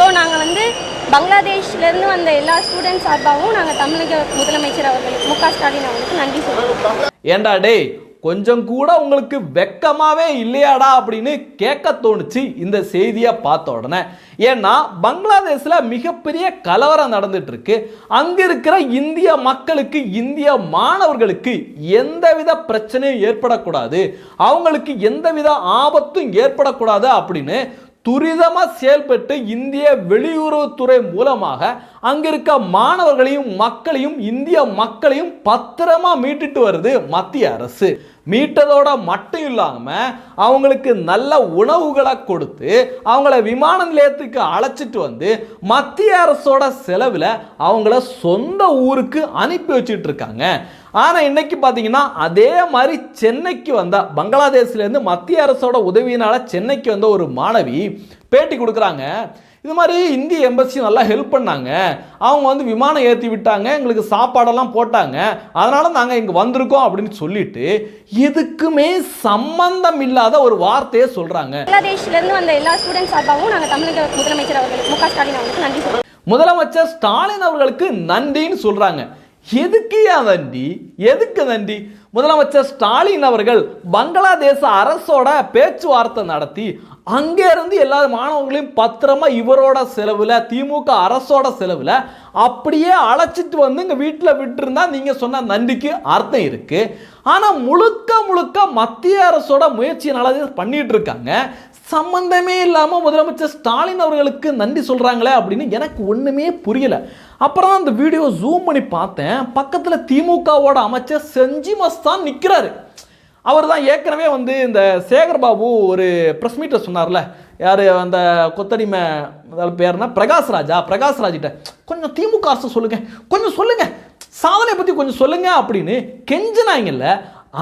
So நாங்கள் வந்து பங்களாதேஷ்லேருந்து வந்த எல்லா ஸ்டூடெண்ட்ஸ் சார்பாகவும் நாங்கள் தமிழக முதலமைச்சர் அவர்களுக்கு மு க ஸ்டாலின் அவர்களுக்கு நன்றி சொல்லுவோம் ஏண்டா டேய் கொஞ்சம் கூட உங்களுக்கு வெக்கமாகவே இல்லையாடா அப்படின்னு கேட்க தோணுச்சு இந்த செய்தியை பார்த்த உடனே. ஏன்னா பங்களாதேஷில் மிகப்பெரிய கலவரம் நடந்துட்டு இருக்கு இருக்கிற இந்திய மக்களுக்கு இந்திய மாணவர்களுக்கு எந்தவித பிரச்சனையும் ஏற்படக்கூடாது. அவங்களுக்கு எந்தவித ஆபத்தும் ஏற்படக்கூடாது அப்படின்னு துரிதமாக செயல்பட்டு இந்திய வெளியுறவுத்துறை மூலமாக அங்கே இருக்க மாணவர்களையும் மக்களையும் இந்திய மக்களையும் பத்திரமா மீட்டுட்டு வருது மத்திய அரசு. மீட்டதோட மட்டும் இல்லாமல் அவங்களுக்கு நல்ல உணவுகளை கொடுத்து அவங்கள விமான நிலையத்துக்கு அழைச்சிட்டு வந்து மத்திய அரசோட செலவில் அவங்கள சொந்த ஊருக்கு அனுப்பி வச்சுட்டு இருக்காங்க. ஆனால் இன்னைக்கு பார்த்தீங்கன்னா அதே மாதிரி சென்னைக்கு வந்த பங்களாதேஷ்லேருந்து மத்திய அரசோட உதவியினால சென்னைக்கு வந்த ஒரு மாணவி பேட்டி கொடுக்குறாங்க. இது மாதிரி இந்திய எம்பசி நல்லா ஹெல்ப் பண்ணாங்க. அவங்க வந்து விமானம் ஏற்றி விட்டாங்க எங்களுக்கு சாப்பாடெல்லாம் போட்டாங்க. அதனால நாங்கள் இங்கே வந்திருக்கோம் அப்படின்னு சொல்லிட்டு எதுக்குமே சம்பந்தம் இல்லாத ஒரு வார்த்தையை சொல்கிறாங்க பங்களாதேஷ்லேருந்து வந்த எல்லா ஸ்டூடெண்ட்ஸ் சார்பாகவும் நாங்கள் தமிழக முதலமைச்சர் அவர்களுக்கு மு க ஸ்டாலின் அவர்களுக்கு நன்றி சொல்லுவோம் முதலமைச்சர் ஸ்டாலின் அவர்களுக்கு நன்றின்னு சொல்றாங்க. எதுக்கு வண்டி? எதுக்கு வண்டி? முதலமைச்சர் ஸ்டாலின் அவர்கள் பங்களாதேச அரசோட பேச்சுவார்த்தை நடத்தி அங்கே இருந்து எல்லா மாணவர்களையும் பத்திரமா இவரோட செலவில் திமுக அரசோட செலவில் அப்படியே அழைச்சிட்டு வந்து இங்கே வீட்டில் விட்டுருந்தா நீங்கள் சொன்ன நன்றிக்கு அர்த்தம் இருக்குது ஆனால் முழுக்க முழுக்க மத்திய அரசோட முயற்சியினால இதை பண்ணிட்டு இருக்காங்க. சம்பந்தமே இல்லாமல் முதலமைச்சர் ஸ்டாலின் அவர்களுக்கு நன்றி சொல்கிறாங்களே அப்படின்னு எனக்கு ஒன்றுமே புரியல. அப்புறம் தான் அந்த வீடியோ ஜூம் பண்ணி பார்த்தேன். பக்கத்தில் திமுகவோட அமைச்சர் செஞ்சி மஸ்தான் நிற்கிறாரு அவர் தான் ஏற்கனவே வந்து இந்த சேகர் பாபு ஒரு ப்ரெஸ் மீட்டர் சொன்னார்ல. யார் அந்த கொத்தடிமை அதாவது பேர்னா பிரகாஷ் ராஜா. பிரகாஷ் ராஜிட்ட கொஞ்சம் திமுக அரசு சொல்லுங்கள் கொஞ்சம் சொல்லுங்கள் சாதனை பற்றி கொஞ்சம் சொல்லுங்கள் அப்படின்னு கெஞ்சினாங்கல்ல.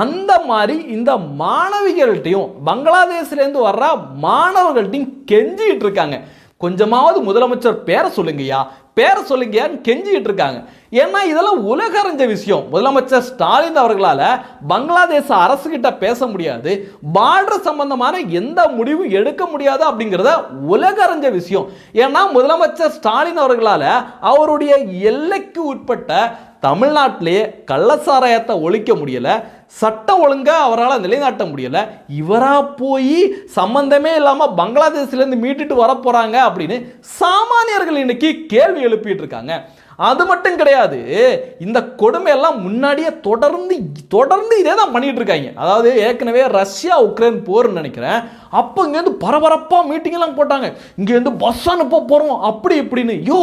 அந்த மாதிரி இந்த மாணவிகள்கிட்டையும் பங்களாதேஷ்லேருந்து வர்ற மாணவர்கள்ட்டையும் கெஞ்சிக்கிட்டு இருக்காங்க. கொஞ்சமாவது முதலமைச்சர் பேரை சொல்லுங்கய்யா பேரை சொல்லுங்கயான்னு கெஞ்சிக்கிட்டு இருக்காங்க ஏன்னா இதெல்லாம் உலக அறிஞ்ச விஷயம். முதலமைச்சர் ஸ்டாலின் அவர்களால் பங்களாதேச அரசுகிட்ட பேச முடியாது. பார்டர் சம்பந்தமான எந்த முடிவும் எடுக்க முடியாது அப்படிங்கிறத உலக அறிஞ்ச விஷயம். ஏன்னா முதலமைச்சர் ஸ்டாலின் அவர்களால் அவருடைய எல்லைக்கு உட்பட்ட தமிழ்நாட்டிலேயே கள்ளச்சாராயத்தை ஒழிக்க முடியலை சட்டம் ஒழுங்காக அவரால் நிலைநாட்ட முடியலை இவராக போய் சம்பந்தமே இல்லாமல் பங்களாதேஷ்லேருந்து மீட்டுட்டு வர அப்படின்னு சாமானியர்கள் இன்னைக்கு கேள்வி எழுப்பிட்டு இருக்காங்க. அது மட்டும் கிடையாது இந்த கொடுமையெல்லாம் முன்னாடியே தொடர்ந்து தொடர்ந்து இதே தான் பண்ணிட்டு இருக்காங்க. அதாவது ஏற்கனவே ரஷ்யா உக்ரைன் போர்னு நினைக்கிறேன். அப்போ இங்கேருந்து பரபரப்பாக மீட்டிங்லாம் போட்டாங்க. இங்கேருந்து பஸ் அனுப்ப போகிறோம் அப்படி இப்படின்னு. யோ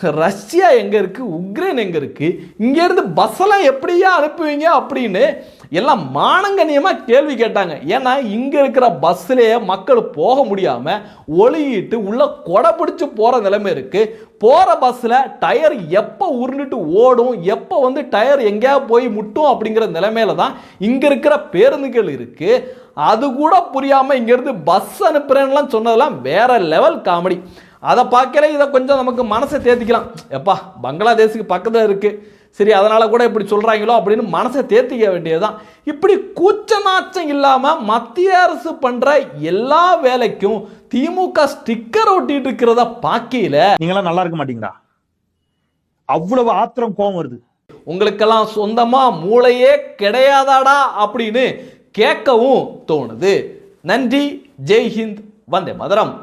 ரஷ்யா எங்கே இருக்குது உக்ரைன் எங்கே இருக்குது இங்கேருந்து பஸ்ஸெல்லாம் எப்படியா அனுப்புவீங்க அப்படின்னு எல்லாம் மானங்கண்ணியமாக கேள்வி கேட்டாங்க. ஏன்னா இங்கே இருக்கிற பஸ்ஸிலேயே மக்கள் போக முடியாமல் ஒளியிட்டு உள்ள கொடை பிடிச்சி போகிற நிலைமை இருக்குது போகிற பஸ்ஸில் டயர் எப்போ உருண்டுட்டு ஓடும்? எப்போ வந்து டயர் எங்கேயா போய் முட்டும் அப்படிங்கிற நிலைமையில தான் இங்கே இருக்கிற பேருந்துகள் இருக்குது அது கூட புரியாமல் இங்கேருந்து பஸ் அனுப்புகிறேன்லாம் சொன்னதெல்லாம் வேறு லெவல் காமெடி அதை பார்க்கல இதை கொஞ்சம் நமக்கு மனசை தேத்திக்கலாம். எப்பா பங்களாதேஷுக்கு பக்கத்தில் இருக்குது சரி அதனால் கூட இப்படி சொல்கிறாங்களோ அப்படின்னு மனசை தேத்திக்க வேண்டியதுதான். இப்படி கூச்ச நாச்சம் இல்லாமல் மத்திய அரசு பண்ணுற எல்லா வேலைக்கும் திமுக ஸ்டிக்கர் ஒட்டிட்டு இருக்கிறத பார்க்கையில நீங்களாம் நல்லா இருக்க மாட்டீங்களா? அவ்வளவு ஆத்திரம் கோவம் வருது. உங்களுக்கெல்லாம் சொந்தமாக மூளையே கிடையாதாடா அப்படின்னு கேட்கவும் தோணுது. நன்றி ஜெய் ஹிந்த் வந்தே மதுரம்.